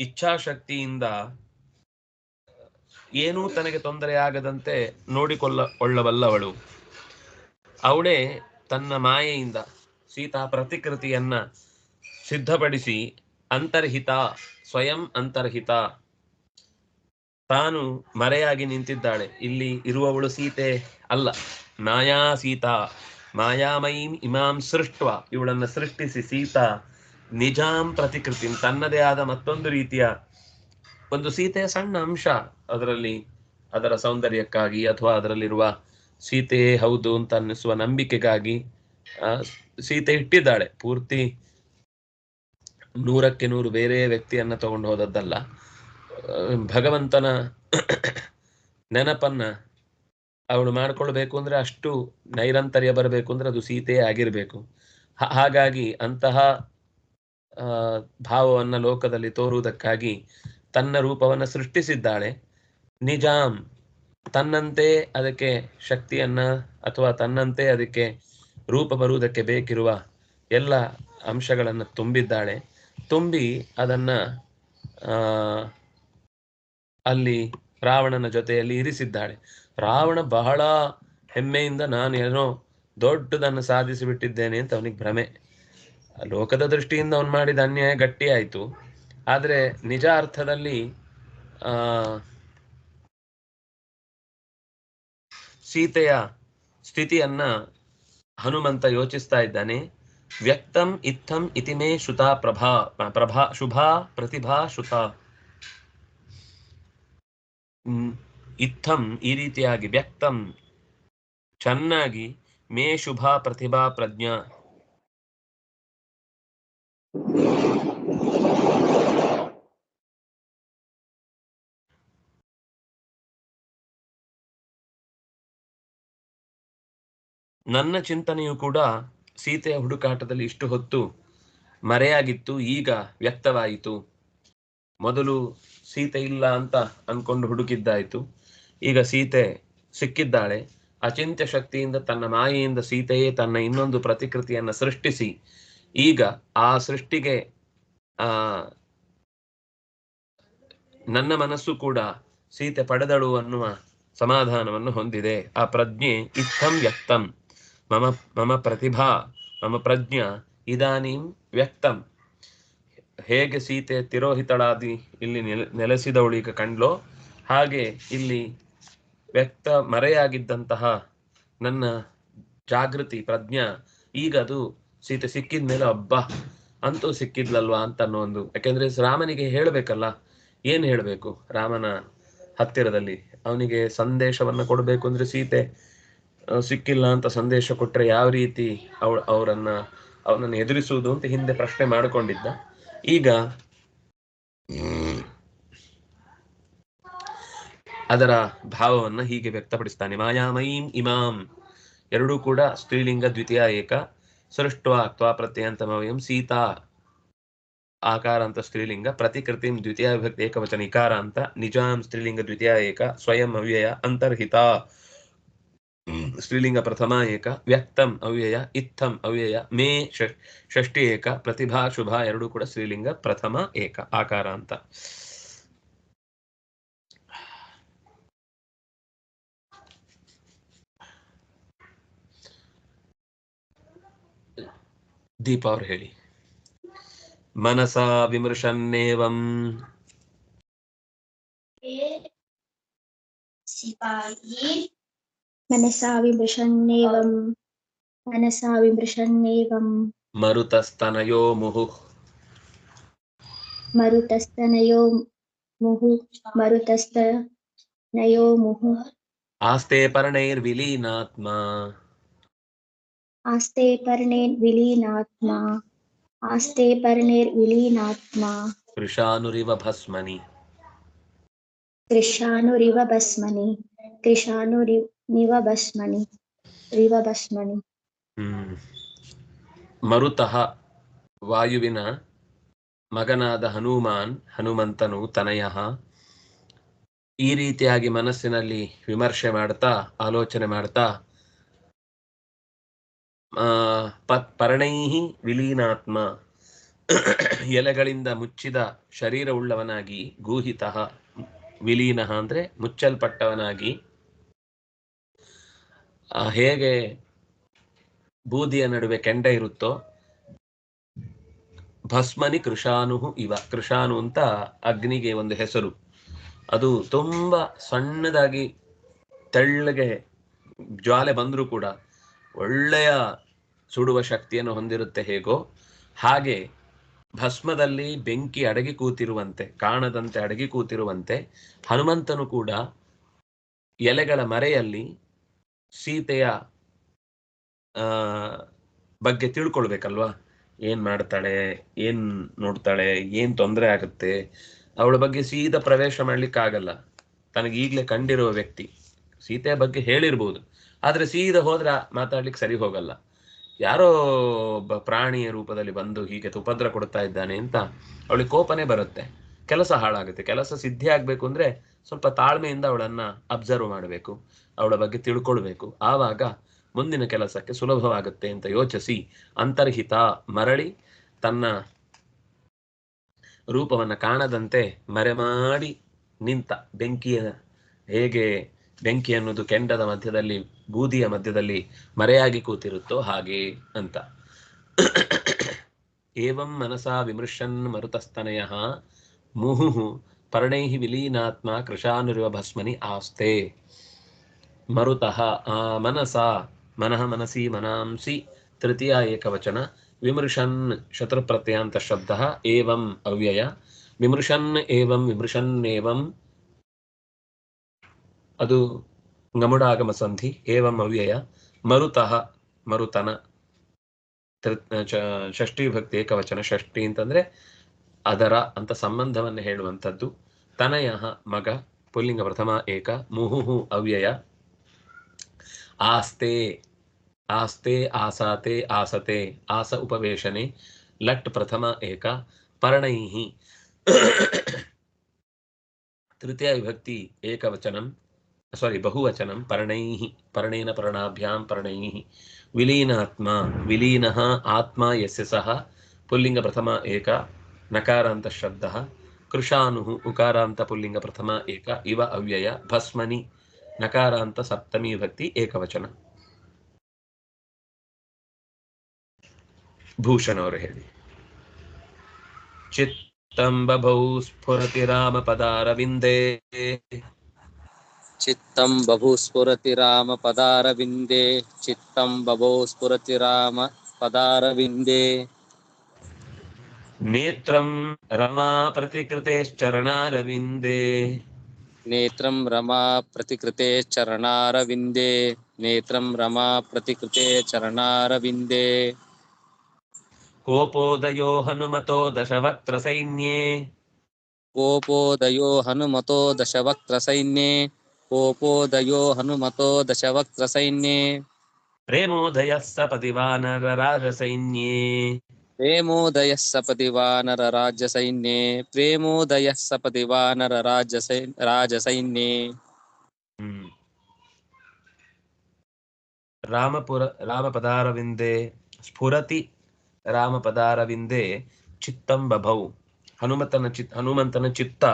ಇಚ್ಛಾಶಕ್ತಿಯಿಂದ ಏನೂ ತನಗೆ ತೊಂದರೆಯಾಗದಂತೆ ನೋಡಿಕೊಳ್ಳ ಕೊಳ್ಳಬಲ್ಲವಳು ಅವಳೇ ತನ್ನ ಮಾಯೆಯಿಂದ ಸೀತಾ ಪ್ರತಿಕೃತಿಯನ್ನ ಸಿದ್ಧಪಡಿಸಿ ಅಂತರ್ಹಿತ, ಸ್ವಯಂ ಅಂತರ್ಹಿತ. ತಾನು ಮರೆಯಾಗಿ ನಿಂತಿದ್ದಾಳೆ. ಇಲ್ಲಿ ಇರುವವಳು ಸೀತೆ ಅಲ್ಲ. ಮಾಯಾ ಸೀತಾ, ಮಾಯಾಮಯೀಂ ಇಮಾಂ ಸೃಷ್ಟ ಇವಳನ್ನ ಸೃಷ್ಟಿಸಿ ಸೀತಾ ನಿಜಾಂ ಪ್ರತಿಕೃತಿ ತನ್ನದೇ ಆದ ಮತ್ತೊಂದು ರೀತಿಯ ಒಂದು ಸೀತೆಯ ಸಣ್ಣ ಅಂಶ ಅದರಲ್ಲಿ ಅದರ ಸೌಂದರ್ಯಕ್ಕಾಗಿ ಅಥವಾ ಅದರಲ್ಲಿರುವ ಸೀತೆ ಹೌದು ಅಂತ ಅನ್ನಿಸುವ ನಂಬಿಕೆಗಾಗಿ ಆ, ಸೀತೆ ಇಟ್ಟಿದ್ದಾಳೆ. ಪೂರ್ತಿ ನೂರಕ್ಕೆ ನೂರು ಬೇರೆ ವ್ಯಕ್ತಿಯನ್ನ ತಗೊಂಡು ಹೋದದ್ದಲ್ಲ. ಭಗವಂತನ ನೆನಪನ್ನ ಅವಳು ಮಾಡ್ಕೊಳ್ಬೇಕು ಅಂದ್ರೆ ಅಷ್ಟು ನೈರಂತರ್ಯ ಬರಬೇಕು ಅಂದ್ರೆ ಅದು ಸೀತೆಯೇ ಆಗಿರ್ಬೇಕು. ಹಾಗಾಗಿ ಅಂತಹ ಭಾವವನ್ನ ಲೋಕದಲ್ಲಿ ತೋರುವುದಕ್ಕಾಗಿ ತನ್ನ ರೂಪವನ್ನ ಸೃಷ್ಟಿಸಿದ್ದಾಳೆ. ನಿಜಾಂ, ತನ್ನಂತೆ ಅದಕ್ಕೆ ಶಕ್ತಿಯನ್ನ ಅಥವಾ ತನ್ನಂತೆ ಅದಕ್ಕೆ ರೂಪ ಬರುವುದಕ್ಕೆ ಬೇಕಿರುವ ಎಲ್ಲ ಅಂಶಗಳನ್ನು ತುಂಬಿದ್ದಾಳೆ. ತುಂಬಿ ಅದನ್ನ ಅಲ್ಲಿ ರಾವಣನ ಜೊತೆಯಲ್ಲಿ ಇರಿಸಿದ್ದಾಳೆ. ರಾವಣ ಬಹಳ ಹೆಮ್ಮೆಯಿಂದ ನಾನು ಏನೋ ದೊಡ್ಡದನ್ನು ಸಾಧಿಸಿಬಿಟ್ಟಿದ್ದೇನೆ ಅಂತ ಅವನಿಗೆ ಭ್ರಮೆ. ಲೋಕದ ದೃಷ್ಟಿಯಿಂದ ಅವನು ಮಾಡಿದ ಅನ್ಯಾಯ ಗಟ್ಟಿ ಆಯ್ತು. ಆದ್ರೆ ನಿಜ ಅರ್ಥದಲ್ಲಿ, ಆ, ಸೀತೆಯ ಸ್ಥಿತಿಯನ್ನ ಹನುಮಂತ ಯೋಚಿಸ್ತಾ ಇದ್ದಾನೆ. ವ್ಯಕ್ತಂ ಇತ್ತಂ ಇತಿಮೇ ಶುತಾ ಪ್ರಭಾ ಪ್ರಭಾ ಶುಭಾ ಪ್ರತಿಭಾ ಶುತ. ಇತ್ತಂ ಈ ರೀತಿಯಾಗಿ ವ್ಯಕ್ತಂ ಚೆನ್ನಾಗಿ ಮೇ ಶುಭ ಪ್ರತಿಭಾ ಪ್ರಜ್ಞಾ ನನ್ನ ಚಿಂತನೆಯು ಕೂಡ ಸೀತೆಯ ಹುಡುಕಾಟದಲ್ಲಿ ಇಷ್ಟು ಹೊತ್ತು ಮರೆಯಾಗಿತ್ತು, ಈಗ ವ್ಯಕ್ತವಾಯಿತು. ಮೊದಲು ಸೀತೆ ಇಲ್ಲ ಅಂತ ಅನ್ಕೊಂಡು ಹುಡುಕಿದ್ದಾಯಿತು. ಈಗ ಸೀತೆ ಸಿಕ್ಕಿದ್ದಾಳೆ. ಅಚಿಂತ್ಯ ಶಕ್ತಿಯಿಂದ ತನ್ನ ಮಾಯೆಯಿಂದ ಸೀತೆಯೇ ತನ್ನ ಇನ್ನೊಂದು ಪ್ರತಿಕೃತಿಯನ್ನ ಸೃಷ್ಟಿಸಿ ಈಗ ಆ ಸೃಷ್ಟಿಗೆ, ಆ, ನನ್ನ ಮನಸ್ಸು ಕೂಡ ಸೀತೆ ಪಡೆದಳು ಅನ್ನುವ ಸಮಾಧಾನವನ್ನು ಹೊಂದಿದೆ. ಆ ಪ್ರಜ್ಞೆ ಇತ್ತಂ ವ್ಯಕ್ತಂ. ಮಮ ಮಮ ಪ್ರತಿಭಾ, ಮಮ ಪ್ರಜ್ಞಾ ಇದಾನೀಂ ವ್ಯಕ್ತಂ. ಹೇಗೆ ಸೀತೆ ತಿರೋಹಿತಳಾದಿ ಇಲ್ಲಿ ನೆಲೆ ಈಗ ಕಂಡ್ಲೋ, ಹಾಗೆ ಇಲ್ಲಿ ವ್ಯಕ್ತ ಮರೆಯಾಗಿದ್ದಂತಹ ನನ್ನ ಜಾಗೃತಿ ಪ್ರಜ್ಞ, ಈಗ ಅದು ಸೀತೆ ಸಿಕ್ಕಿದ ಮೇಲೆ ಹಬ್ಬ ಅಂತೂ ಸಿಕ್ಕಿದ್ಲಲ್ವಾ ಅಂತ ಅನ್ನೋ ಒಂದು. ಯಾಕೆಂದ್ರೆ ರಾಮನಿಗೆ ಹೇಳಬೇಕಲ್ಲ, ಏನ್ ಹೇಳಬೇಕು ರಾಮನ ಹತ್ತಿರದಲ್ಲಿ? ಅವನಿಗೆ ಸಂದೇಶವನ್ನ ಕೊಡಬೇಕು ಅಂದ್ರೆ ಸೀತೆ ಸಿಕ್ಕಿಲ್ಲ ಅಂತ ಸಂದೇಶ ಕೊಟ್ರೆ ಯಾವ ರೀತಿ ಅವ ಅವರನ್ನ, ಅವನನ್ನು ಎದುರಿಸುವುದು? ಅಂತ ಹಿಂದೆ ಪ್ರಶ್ನೆ ಮಾಡಿಕೊಂಡಿದ್ದ. ಈಗ ಅದರ ಭಾವವನ್ನ ಹೀಗೆ ವ್ಯಕ್ತಪಡಿಸ್ತಾನೆ. ಮಾಯಾಮಯೀಂ ಇಮಾಂ. ಎರಡೂ ಕೂಡ ಸ್ತ್ರೀಲಿಂಗ ದ್ವಿತೀಯ ಏಕ. ಸೃಷ್ಟ್ವಾ ತ್ವಾ ಪ್ರತ್ಯಂತಮವಯಂ ಸೀತಾ ಆಕಾರ ಅಂತ ಸ್ತ್ರೀಲಿಂಗ ಪ್ರತಿಕೃತಿಂ ದ್ವಿತೀಯ ವಿಭಕ್ತಿ ಏಕವಚನ ಇಕಾರ ಅಂತ ನಿಜಾಂ ಸ್ತ್ರೀಲಿಂಗ ದ್ವಿತೀಯ ಏಕ ಸ್ವಯಂ ಅವ್ಯಯ ಅಂತರ್ಹಿತ ಸ್ತ್ರೀಲಿಂಗ ಪ್ರಥಮ ಏಕ ವ್ಯಕ್ತಂ ಅವ್ಯಯ ಇತ್ತಂ ಅವ್ಯಯ ಮೇ ಷ- ಷಷ್ಠಿ ಏಕ ಪ್ರತಿಭಾ ಶುಭ ಎರಡೂ ಕೂಡ ಸ್ತ್ರೀಲಿಂಗ ಪ್ರಥಮ ಏಕ ಆಕಾರ ದೀಪ ಅವ್ರು ಹೇಳಿ ಮನಸ ವಿಮೃಶನ್ನೇವಂ ಮನಸಾ ವಿಮೃಶನ್ನೇವಂ ಮನಸಾ ವಿಮೃಶನ್ನೇವಂ ಮರುತಸ್ತನಯೋ ಮುಹು ಮರುತಸ್ತನಯೋ ಮುಹು ಮರುತಸ್ತನಯೋ ಮುಹು ಆಸ್ತೆ ಪರ್ಣೈರ್ವಿಲೀನಾತ್ಮ आस्ते पर्णेर्विलीनात्मा आस्ते पर्णेर्विलीनात्मा ಕೃಶಾನುರಿವ ಭಸ್ಮನಿ कृशानुरिव भस्मनि कृशानुरिव भस्मनि रिव भस्मनि ಹ್ಮ್ ಮರುತಃ ವಾಯುವಿನ ಮಗನಾದ ಹನುಮಾನ್ ಹನುಮಂತನು ತನಯ ಈ ರೀತಿಯಾಗಿ ಮನಸ್ಸಿನಲ್ಲಿ ವಿಮರ್ಶೆ ಮಾಡ್ತಾ ಆಲೋಚನೆ ಮಾಡ್ತಾ ಆ, ಪ- ಪರ್ಣೈಹಿ ವಿಲೀನಾತ್ಮ. ಎಲೆಗಳಿಂದ ಮುಚ್ಚಿದ ಶರೀರವುಳ್ಳವನಾಗಿ ಗೂಹಿತ ವಿಲೀನ ಅಂದ್ರೆ ಮುಚ್ಚಲ್ಪಟ್ಟವನಾಗಿ. ಹೇಗೆ ಬೂದಿಯ ನಡುವೆ ಕೆಂಡ ಇರುತ್ತೋ, ಭಸ್ಮನಿ ಕೃಷಾನು ಇವ. ಕೃಷಾನು ಅಂತ ಅಗ್ನಿಗೆ ಒಂದು ಹೆಸರು. ಅದು ತುಂಬಾ ಸಣ್ಣದಾಗಿ ತೆಳ್ಳಗೆ ಜ್ವಾಲೆ ಬಂದರೂ ಕೂಡ ಒಳ್ಳೆಯ ಸುಡುವ ಶಕ್ತಿಯನ್ನು ಹೊಂದಿರುತ್ತೆ ಹೇಗೋ, ಹಾಗೆ ಭಸ್ಮದಲ್ಲಿ ಬೆಂಕಿ ಅಡಗಿ ಕೂತಿರುವಂತೆ, ಕಾಣದಂತೆ ಅಡಗಿ ಕೂತಿರುವಂತೆ, ಹನುಮಂತನು ಕೂಡ ಎಲೆಗಳ ಮರೆಯಲ್ಲಿ ಸೀತೆಯ ಬಗ್ಗೆ ತಿಳ್ಕೊಳ್ಬೇಕಲ್ವಾ? ಏನ್ ಮಾಡ್ತಾಳೆ, ಏನ್ ನೋಡ್ತಾಳೆ, ಏನ್ ತೊಂದರೆ ಆಗುತ್ತೆ? ಅವಳ ಬಗ್ಗೆ ಸೀದಾ ಪ್ರವೇಶ ಮಾಡ್ಲಿಕ್ಕಾಗಲ್ಲ. ತನಗೆ ಈಗಲೇ ಕಂಡಿರುವ ವ್ಯಕ್ತಿ. ಸೀತೆಯ ಬಗ್ಗೆ ಹೇಳಿರ್ಬೋದು. ಆದ್ರೆ ಸೀದಾ ಹೋದ್ರೆ ಮಾತಾಡ್ಲಿಕ್ಕೆ ಸರಿ ಹೋಗಲ್ಲ. ಯಾರೋ ಒಬ್ಬ ಪ್ರಾಣಿಯ ರೂಪದಲ್ಲಿ ಬಂದು ಹೀಗೆ ಉಪದ್ರ ಕೊಡ್ತಾ ಇದ್ದಾನೆ ಅಂತ ಅವಳಿಗೆ ಕೋಪನೇ ಬರುತ್ತೆ. ಕೆಲಸ ಹಾಳಾಗುತ್ತೆ. ಕೆಲಸ ಸಿದ್ಧಿ ಆಗ್ಬೇಕು ಅಂದ್ರೆ ಸ್ವಲ್ಪ ತಾಳ್ಮೆಯಿಂದ ಅವಳನ್ನ ಅಬ್ಸರ್ವ್ ಮಾಡಬೇಕು. ಅವಳ ಬಗ್ಗೆ ತಿಳ್ಕೊಳ್ಬೇಕು. ಆವಾಗ ಮುಂದಿನ ಕೆಲಸಕ್ಕೆ ಸುಲಭವಾಗುತ್ತೆ ಅಂತ ಯೋಚಿಸಿ ಅಂತರ್ಹಿತ ಮರಳಿ ತನ್ನ ರೂಪವನ್ನ ಕಾಣದಂತೆ ಮರೆ ಮಾಡಿ ನಿಂತ ಬೆಂಕಿಯ ಹೇಗೆ ಬೆಂಕಿ ಅನ್ನೋದು ಕೆಂಡದ ಮಧ್ಯದಲ್ಲಿ, ಬೂದಿಯ ಮಧ್ಯದಲ್ಲಿ ಮರೆಯಾಗಿ ಕೂತಿರುತ್ತೋ ಹಾಗೆ ಅಂತ. ಏವಂ ಮನಸಾ ವಿಮೃಶನ್ ಮರುತಸ್ತನಯ ಮುಹು ಪರ್ಣೈ ವಿಲೀನಾತ್ಮ ಕೃಶಾನುರಿವ ಭಸ್ಮನಿ ಆಸ್ತೆ. ಮರುತಃ ಮನಸ, ಮನಃ ಮನಸಿ ಮನಾಂಸಿ, ತೃತೀಯ ಏಕವಚನ, ವಿಮೃಶನ್ ಶತ್ರುಪ್ರತ್ಯಯಾಂತ ಶಬ್ದ ಏವಂ ಅವ್ಯಯ, ವಿಮೃಶನ್ ಏವಂ ವಿಮೃಶನ್ ಏವಂ ಅದು ಗಮುಡಾಗಮ ಸಂಧಿ, ಏವಂ ಅವ್ಯಯ, ಮರುತಃ, ಮರುತನ. ಷಷ್ಠಿ ಭಕ್ತಿ ಏಕವಚನ, ಷಷ್ಠಿ ಅಂತಂದ್ರೆ ಅದರ ಅಂತ ಸಂಬಂಧವನ್ನು ಹೇಳುವಂಥದ್ದು. ತನಯ, ಮಗ, ಪುಲ್ಲಿಂಗ ಪ್ರಥಮ, ಏಕ, ಮುಹುಹು, ಅವ್ಯಯ. ಆಸ್ತೆ ಆಸ್ತೆ, ಆಸಾತೆ, ಆಸತೆ, ಆಸ ಉಪವೇಶನೆ, ಲಟ್ ಪ್ರಥಮ, ಏಕ, ಪರ್ಣೈಹಿ. ತೃತೀಯ ವಿಭಕ್ತಿ ಏಕವಚನಂ ಸಾರಿ ಬಹುವಚನಂ ಪರ್ಣೈಃ ಪರ್ಣೇನ ಪರ್ಣಾಭ್ಯಾಂ ಪರ್ಣೈಃ ವಿಲೀನಾತ್ಮ ವಿಲೀನಃ ಆತ್ಮ ಯಸ್ಯ ಸಹ ಪುಲ್ಲಿಂಗ ಪ್ರಥಮ ಏಕ ನಕಾರಾಂತ ಶಬ್ದಃ ಕೃಷಾನುಃ ಉಕಾರಾಂತ ಪುಲ್ಲಿಂಗ ಪ್ರಥಮ ಏಕ ಇವ ಅವ್ಯಯ ಭಸ್ಮನಿ ನಕಾರಾಂತ ಸಪ್ತಮಿ ವಿಭಕ್ತಿ ಏಕವಚನ ಭೂಷಣ್ ಅವರು ಹೇಳಿ ಚಿತ್ತಂ ಬಭೌ ಸ್ಫುರತಿ చిత్తం బభూస్ఫురతి రామ పదారవిందే. చిత్తం బభోస్ఫురతి రామ పదారవిందే. నేత్రం రమా ప్రతికృతేశ్చరణారవిందే నేత్రం రమా ప్రతికృతే చరణారవిందే నేత్రం రమా ప్రతికృతే చరణారవిందే కోపోదయో హనుమతో దశవక్త్ర సైన్యే కోపోదయో హనుమతో దశవక్త్ర సైన్యే కోపోదయో హనుమతో దశవక్త్ర సైన్యే ప్రేమోదయ సపతి వానర రాజ సైన్యే ప్రేమోదయ సపతి వానర రాజ్య సైన్యే ప్రేమోదయ సపతి వానర రాజ్య రాజ సైన్యే రామపుర రామపదారవిందే స్ఫురతి రామపదారవిందే చిత్తం బభౌ హనుమతన చిత్ హనుమంతన చిత్త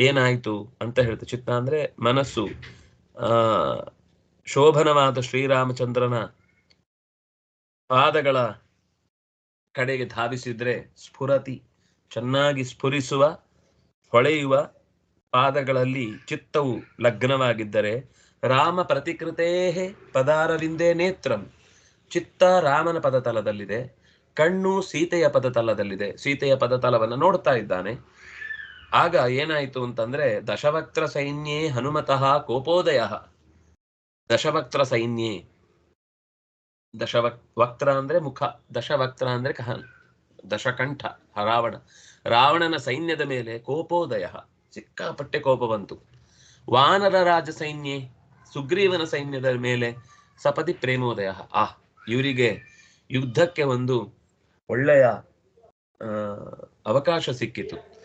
ಏನಾಯ್ತು ಅಂತ ಹೇಳ್ತು. ಚಿತ್ತ ಅಂದ್ರೆ ಮನಸ್ಸು. ಆ, ಶೋಭನವಾದ ಶ್ರೀರಾಮಚಂದ್ರನ ಪಾದಗಳ ಕಡೆಗೆ ಧಾವಿಸಿದ್ರೆ ಸ್ಫುರತಿ, ಚೆನ್ನಾಗಿ ಸ್ಫುರಿಸುವ, ಹೊಳೆಯುವ ಪಾದಗಳಲ್ಲಿ ಚಿತ್ತವು ಲಗ್ನವಾಗಿದ್ದರೆ ರಾಮ ಪ್ರತಿಕೃತೇ ಪದಾರವಿಂದೇ ನೇತ್ರಂ. ಚಿತ್ತ ರಾಮನ ಪದತಲದಲ್ಲಿದೆ. ಕಣ್ಣು ಸೀತೆಯ ಪದತಲದಲ್ಲಿದೆ. ಸೀತೆಯ ಪದತಲವನ್ನು ನೋಡ್ತಾ ಇದ್ದಾನೆ. ಆಗ ಏನಾಯ್ತು ಅಂತಂದ್ರೆ ದಶವಕ್ರ ಸೈನ್ಯೇ ಹನುಮತಃ ಕೋಪೋದಯ. ದಶವಕ್ರ ಸೈನ್ಯೇ. ದಶವಕ್, ವಕ್ತ್ರ ಅಂದ್ರೆ ಮುಖ. ದಶವಕ್ತ್ರ ಅಂದ್ರೆ ಕಹ, ದಶಕಂಠ, ರಾವಣ. ರಾವಣನ ಸೈನ್ಯದ ಮೇಲೆ ಕೋಪೋದಯ. ಸಿಕ್ಕಾಪಟ್ಟೆ ಕೋಪ ಬಂತು. ವಾನರ ರಾಜ ಸೈನ್ಯೇ, ಸುಗ್ರೀವನ ಸೈನ್ಯದ ಮೇಲೆ ಸಪತಿ ಪ್ರೇಮೋದಯ. ಆ, ಇವರಿಗೆ ಯುದ್ಧಕ್ಕೆ ಒಂದು ಒಳ್ಳೆಯ ಅವಕಾಶ ಸಿಕ್ಕಿತು.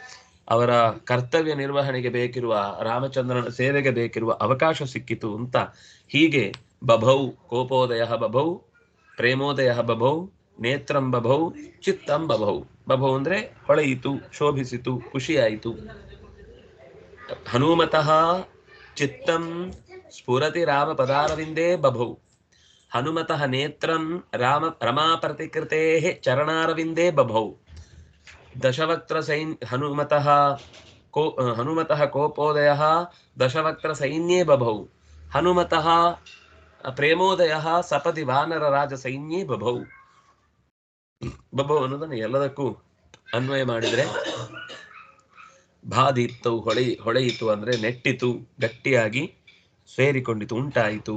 ಅವರ ಕರ್ತವ್ಯ ನಿರ್ವಹಣೆಗೆ ಬೇಕಿರುವ ರಾಮಚಂದ್ರನ ಸೇವೆಗೆ ಬೇಕಿರುವ ಅವಕಾಶ ಸಿಕ್ಕಿತು ಅಂತ ಹೀಗೆ ಬಭೌ, ಕೋಪೋದಯ ಬಭೌ, ಪ್ರೇಮೋದಯ ಬಭೌ, ನೇತ್ರಂ ಬಭೌ, ಚಿತ್ತಂ ಬಭೌ. ಬಭೌ ಅಂದ್ರೆ ಹೊಳೆಯಿತು, ಶೋಭಿಸಿತು, ಖುಷಿಯಾಯಿತು. ಹನುಮತಃ ಚಿತ್ತಂ ಸ್ಫುರತಿ ರಾಮ ಪದಾರವಿಂದೇ ಬಭೌ. ಹನುಮತಃ ನೇತ್ರಂ ರಾಮ ರಮಾ ಪ್ರತಿಕೃತೆ ಚರಣಾರವಿಂದೇ ಬಭೌ. ದಶವಕ್ತ್ರ ಸೈನ್ ಹನುಮತಃ ಕೋ ಹನುಮತಃ ಕೋಪೋದಯ ದಶವಕ್ತ್ರ ಸೈನ್ಯೇ ಬಭೌ ಹನುಮತಃ ಪ್ರೇಮೋದಯ ಸಪದಿ ವಾನರ ರಾಜ ಸೈನ್ಯೇ ಬಭೌ ಬಭೌ ಅನ್ನೋದನ್ನು ಎಲ್ಲದಕ್ಕೂ ಅನ್ವಯ ಮಾಡಿದ್ರೆ ಬಾಧಿತ್ತು ಹೊಳೆ, ಹೊಳೆಯಿತು ಅಂದ್ರೆ ನೆಟ್ಟಿತು, ಗಟ್ಟಿಯಾಗಿ ಸೇರಿಕೊಂಡಿತು, ಉಂಟಾಯಿತು.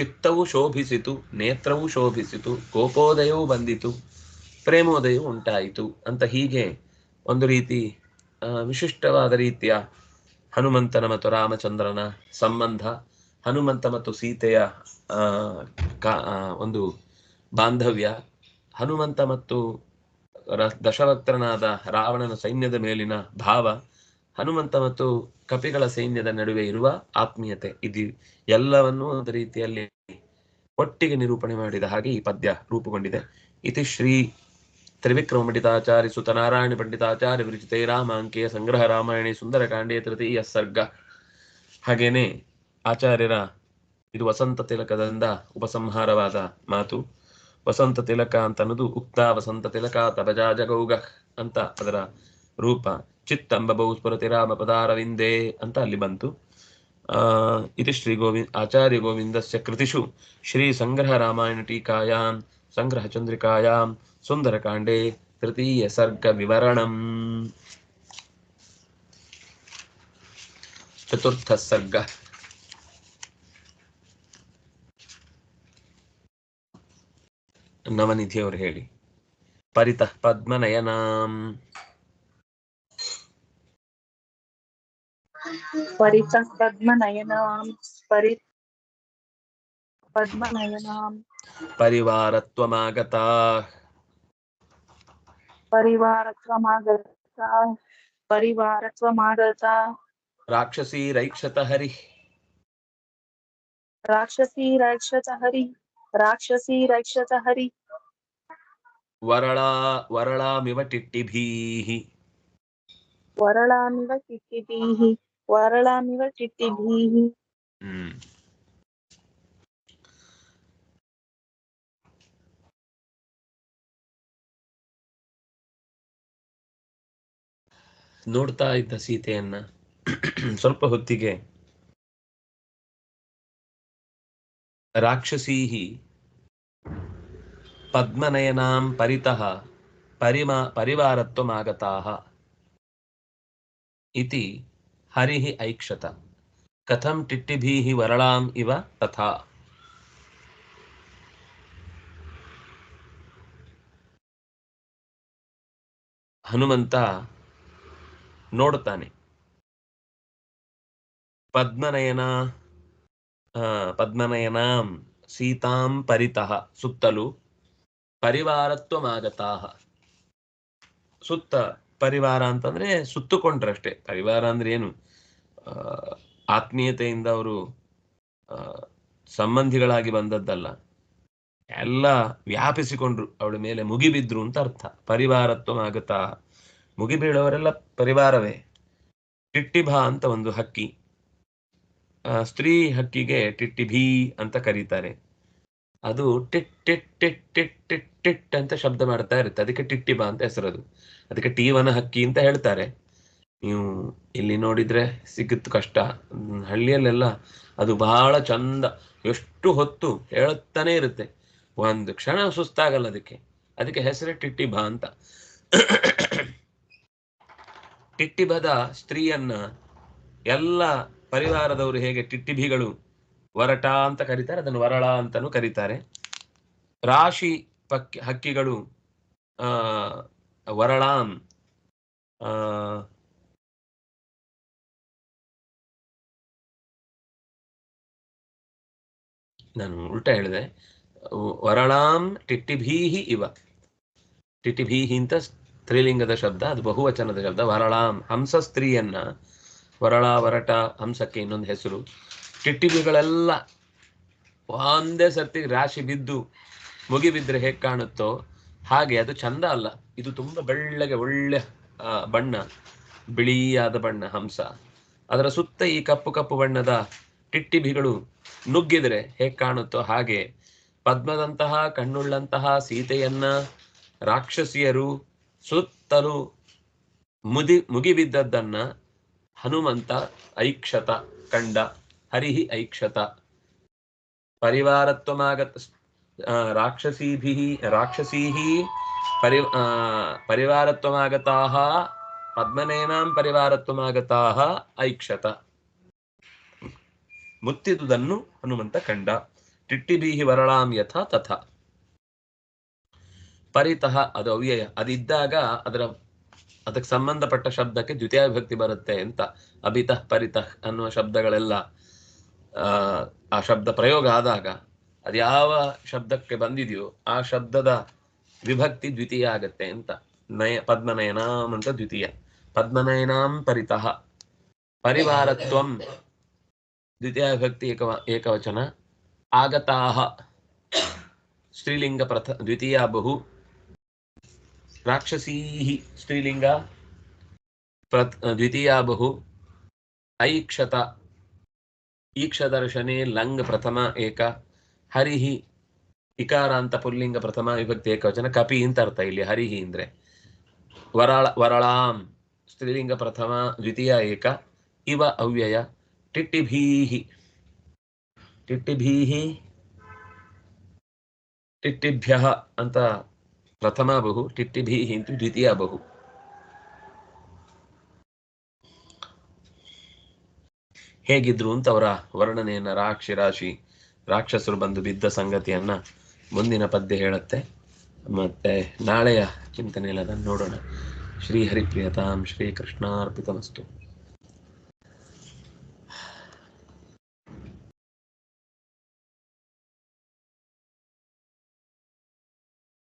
ಚಿತ್ತವು ಶೋಭಿಸಿತು, ನೇತ್ರವು ಶೋಭಿಸಿತು, ಕೋಪೋದಯವೂ ಬಂದಿತು, ಪ್ರೇಮೋದಯವು ಉಂಟಾಯಿತು ಅಂತ ಹೀಗೆ ಒಂದು ರೀತಿ ವಿಶಿಷ್ಟವಾದ ರೀತಿಯ ಹನುಮಂತನ ಮತ್ತು ರಾಮಚಂದ್ರನ ಸಂಬಂಧ, ಹನುಮಂತ ಮತ್ತು ಸೀತೆಯ ಒಂದು ಬಾಂಧವ್ಯ, ಹನುಮಂತ ಮತ್ತು ದಶರಥನಾದ ರಾವಣನ ಸೈನ್ಯದ ಮೇಲಿನ ಭಾವ ಹನುಮಂತ ಮತ್ತು ಕಪಿಗಳ ಸೈನ್ಯದ ನಡುವೆ ಇರುವ ಆತ್ಮೀಯತೆ. ಇದು ಎಲ್ಲವನ್ನೂ ಒಂದು ರೀತಿಯಲ್ಲಿ ಒಟ್ಟಿಗೆ ನಿರೂಪಣೆ ಮಾಡಿದ ಹಾಗೆ ಈ ಪದ್ಯ ರೂಪುಗೊಂಡಿದೆ. ಇತಿ ಶ್ರೀ ತ್ರಿವಿಕ್ರಮ ಪಂಡಿತಾಚಾರ್ಯ ಸುತ ನಾರಾಯಣ ಪಂಡಿತಾಚಾರ್ಯ ವಿರಚಿತೆ ರಾಮಾಂಕೆಯ ಸಂಗ್ರಹ ರಾಮಾಯಣಿ ಸುಂದರಕಾಂಡೇ ತೃತೀಯ ಸರ್ಗ. ಹಾಗೇನೆ ಆಚಾರ್ಯರ ಇದು ವಸಂತ ತಿಲಕದಿಂದ ಉಪಸಂಹಾರವಾದ ಮಾತು. ವಸಂತ ತಿಲಕ ಅಂತ ಅನ್ನೋದು ಉಕ್ತ ವಸಂತ ತಿಲಕ ತಬಜಾಜ ಜಗೌಗ ಅಂತ ಅದರ ರೂಪ. ಚಿತ್ತಂಬಬಹು ಸ್ಫುರತಿ ರಾಮ ಪದಾರವಿಂದೇ ಅಂತ ಅಲ್ಲಿ ಬಂತು. ಆ ಇದು ಶ್ರೀ ಗೋವಿಂದ, ಆಚಾರ್ಯ ಗೋವಿಂದಸ್ಯ ಕೃತಿಷು ಶ್ರೀ ಸಂಗ್ರಹ ರಾಮಾಯಣ ಟೀಕಾಯಾಂ, ಸಂಗ್ರಹ ಚಂದ್ರಿಕಾಯಾಂ ಸುಂದರಕಾಂಡೇ ತೃತೀಯ ಸರ್ಗ ವಿವರಣಂ. ಚತುರ್ಥ ಸರ್ಗ. ನವನಿಧಿಯವರು ಹೇಳಿ. ಪರಿತಃ ಪದ್ಮನಯನಾಂ. परितः पद्मनयनां परि पद्मनयनां परिवारत्वमागताः। परिवारत्वमागताः परिवारत्वमागताः। राक्षसी रैक्षत हरिः राक्षसी रैक्षत हरिः राक्षसी रैक्षत हरिः वरला वरलामिव टिट्टिभिः। वरलामिव टिट्टिभिः। वरलामिव चिट्टिभिः ಹ್ಮ್ ನೋಡ್ತಾ ಇದ್ದ ಸೀತೆಯನ್ನ ಸ್ವಲ್ಪ ಹೊತ್ತಿಗೆ ರಾಕ್ಷಸೀಹಿ ಪದ್ಮನಯನಾಂ ಪರಿತಃ ಪರಿಮಾ ಪರಿವಾರತ್ವಮಾಗತಾಃ ಇತಿ ಹರಿಃ ಐಕ್ಷತ. ಕಥಂ ಟಿಟ್ಟಿಭೀಃ ವರಳಾಂ ಇವ ತಥಾ. ಹನುಮಂತ ನೋಡ್ತಾನೆ ಪದ್ಮನಯನ ಪದ್ಮನಯನಾಂ ಸೀತಾಂ ಪರಿತಃ ಸುತ್ತಲೂ ಪರಿವಾರತ್ವಮಾಗತಾಹ ಸುತ್ತ ಪರಿವಾರ ಅಂತಂದ್ರೆ ಸುತ್ತುಕೊಂಡ್ರಷ್ಟೇ. ಪರಿವಾರ ಅಂದ್ರೆ ಏನು? ಆತ್ಮೀಯತೆಯಿಂದ ಅವರು ಸಂಬಂಧಿಗಳಾಗಿ ಬಂದದ್ದಲ್ಲ. ಎಲ್ಲ ವ್ಯಾಪಿಸಿಕೊಂಡ್ರು. ಅವಳ ಮೇಲೆ ಮುಗಿಬಿದ್ರು ಅಂತ ಅರ್ಥ. ಪರಿವಾರತ್ವ ಆಗತಾ ಮುಗಿಬೀಳವರೆಲ್ಲ ಪರಿವಾರವೇ. ಟಿಟ್ಟಿಭಾ ಅಂತ ಒಂದು ಹಕ್ಕಿ. ಸ್ತ್ರೀ ಹಕ್ಕಿಗೆ ಟಿಟ್ಟಿಭೀ ಅಂತ ಕರೀತಾರೆ. ಅದು ಟಿಟ್ ಟಿಟ್ ಟಿಟ್ ಟಿಟ್ ಟಿಟ್ ಟಿಟ್ ಅಂತ ಶಬ್ದ ಮಾಡ್ತಾ ಇರುತ್ತೆ. ಅದಕ್ಕೆ ಟಿಟ್ಟಿಬಾ ಅಂತ ಹೆಸರದು. ಅದಕ್ಕೆ ಟೀವನ ಹಕ್ಕಿ ಅಂತ ಹೇಳ್ತಾರೆ. ನೀವು ಇಲ್ಲಿ ನೋಡಿದ್ರೆ ಸಿಗುತ್ತೆ ಕಷ್ಟ. ಹಳ್ಳಿಯಲ್ಲೆಲ್ಲ ಅದು ಬಹಳ ಚಂದ, ಎಷ್ಟು ಹೊತ್ತು ಹೇಳುತ್ತಾನೆ ಇರುತ್ತೆ. ಒಂದು ಕ್ಷಣ ಸುಸ್ತಾಗಲ್ಲ ಅದಕ್ಕೆ. ಅದಕ್ಕೆ ಹೆಸರೇ ಟಿಟ್ಟಿಬಾ ಅಂತ. ಟಿಟ್ಟಿಬದ ಸ್ತ್ರೀಯನ್ನ ಎಲ್ಲ ಪರಿವಾರದವರು ಹೇಗೆ ಟಿಟ್ಟಿಭಿಗಳು ವರಟ ಅಂತ ಕರೀತಾರೆ, ಅದನ್ನು ವರಳ ಅಂತಾನು ಕರೀತಾರೆ. ರಾಶಿ ಪಕ್ಕಿ ಹಕ್ಕಿಗಳು, ಆ, ವರಳಾಂ, ಆ, ನಾನು ಉಲ್ಟಾ ಹೇಳಿದೆ. ವರಳಾಂ ಟಿಟ್ಟಿಭೀಹಿ ಇವ. ಟಿಟಿಭೀಹಿ ಅಂತ ಸ್ತ್ರೀಲಿಂಗದ ಶಬ್ದ, ಅದು ಬಹುವಚನದ ಶಬ್ದ. ವರಳಾಂ, ಹಂಸ ಸ್ತ್ರೀಯನ್ನ. ವರಳ, ವರಟ, ಹಂಸಕ್ಕೆ ಇನ್ನೊಂದು ಹೆಸರು. ಟಿಟ್ಟಿಭಿಗಳೆಲ್ಲ ಒಂದೇ ಸರ್ತಿ ರಾಶಿ ಬಿದ್ದು ಮುಗಿ ಬಿದ್ದರೆ ಹೇಗೆ ಕಾಣುತ್ತೋ ಹಾಗೆ ಅದು ಚಂದ ಅಲ್ಲ. ಇದು ತುಂಬ ಬೆಳ್ಳಗೆ ಒಳ್ಳೆ ಬಣ್ಣ, ಬಿಳಿಯಾದ ಬಣ್ಣ, ಹಂಸ. ಅದರ ಸುತ್ತ ಈ ಕಪ್ಪು ಕಪ್ಪು ಬಣ್ಣದ ಟಿಟ್ಟಿಬಿಗಳು ನುಗ್ಗಿದರೆ ಹೇಗೆ ಕಾಣುತ್ತೋ ಹಾಗೆ ಪದ್ಮದಂತಹ, ಕಣ್ಣುಳ್ಳಂತಹ ಸೀತೆಯನ್ನ ರಾಕ್ಷಸಿಯರು ಸುತ್ತಲೂ ಮುದಿ, ಮುಗಿಬಿದ್ದದ್ದನ್ನ ಹನುಮಂತ ಐಕ್ಷತ ಕಂಡ. ಹರಿಹಿ ಐಕ್ಷತ. ಪರಿವಾರತ್ವಮಾಗತ ರಾಕ್ಷಸೀಭಿಃ ರಾಕ್ಷಸೀಃ ಪರಿ ಪರಿವಾರತ್ವಮಾಗತಾಃ ಪದ್ಮನೇನಾಂ ಪರಿವಾರತ್ವಮಾಗತಾಃ ಐಕ್ಷತ. ಮುತ್ತಿದುದನ್ನು ಹನುಮಂತ ಕಂಡ ಟಿಟ್ಟಿಬೀಹಿ ವರಳಾಂ ಯಥ ತಥ. ಪರಿತಃ, ಅದು ಅವ್ಯಯ, ಅದಿದ್ದಾಗ ಅದರ, ಅದಕ್ಕೆ ಸಂಬಂಧಪಟ್ಟ ಶಬ್ದಕ್ಕೆ ದ್ವಿತೀಯ ವಿಭಕ್ತಿ ಬರುತ್ತೆ ಅಂತ. ಅಭಿತಃ, ಪರಿತಃ ಅನ್ನುವ ಶಬ್ದಗಳೆಲ್ಲ ಆ, ಆ ಶಬ್ದ ಪ್ರಯೋಗ ಆದಾಗ ಅದ್ಯಾವ ಶಬ್ದಕ್ಕೆ ಬಂದಿದೆಯೋ ಆ ಶಬ್ದದ ವಿಭಕ್ತಿ ದ್ವಿತೀಯ ಆಗತ್ತೆ ಅಂತ. ನಯ ಪದ್ಮನಯನಾಂ ಅಂತ ದ್ವಿತೀಯ. ಪದ್ಮನಯನಾಂ ಪರಿತಃ. ಪರಿವಾರತ್ವಂ. ದ್ವಿತೀಯ ವಿಭಕ್ತಿ ಏಕವ ಏಕವಚನ. ಆಗತಾಹ. ಸ್ತ್ರೀಲಿಂಗ ಪ್ರಥ ದ್ವಿತೀಯ ಬಹು. ರಾಕ್ಷಸೀಃ ಸ್ತ್ರೀಲಿಂಗ ಪ್ರತ್ ದ್ವಿತೀಯ ಬಹು. ಐಕ್ಷತ. ಈಕ್ಷದರ್ಶನೆ ಲಂಗ್ ಪ್ರಥಮ ಏಕ, ಹರಿಹಿ ಇಕಾರ ಅಂತ ಪುಲ್ಲಿಂಗ ಪ್ರಥಮ ವಿಭಕ್ತಿ ಏಕವಚನ, ಕಪಿ ಅಂತ ಅರ್ಥ ಇಲ್ಲಿ, ಹರಿಹಿ ಅಂದ್ರೆ. ವರಳ, ವರಳಾಂ, ಸ್ತ್ರೀಲಿಂಗ ಪ್ರಥಮ, ದ್ವಿತೀಯ ಏಕ, ಇವ ಅವ್ಯಯ, ಟಿಟ್ಟಿಭೀಹಿ. ಟಿಟ್ಟಿಭೀಹಿ ಟಿಟ್ಟಿಭ್ಯ ಅಂತ ಪ್ರಥಮ ಬಹು, ಟಿಟ್ಟಿಭೀಹಿ ಅಂತ ದ್ವಿತೀಯ ಬಹು. ಹೇಗಿದ್ರು ಅಂತ ಅವರ ವರ್ಣನೆಯನ್ನ ರಾಕ್ಷಿ ರಾಶಿ ರಾಕ್ಷಸರು ಬಂದು ಬಿದ್ದ ಸಂಗತಿಯನ್ನ ಮುಂದಿನ ಪದ್ಯ ಹೇಳುತ್ತೆ. ಮತ್ತೆ ನಾಳೆಯ ಚಿಂತನೆಯಲ್ಲಿ ಅದನ್ನು ನೋಡೋಣ. ಶ್ರೀ ಹರಿಪ್ರಿಯತಾಂ ಶ್ರೀ ಕೃಷ್ಣಾರ್ಪಿತಮಸ್ತು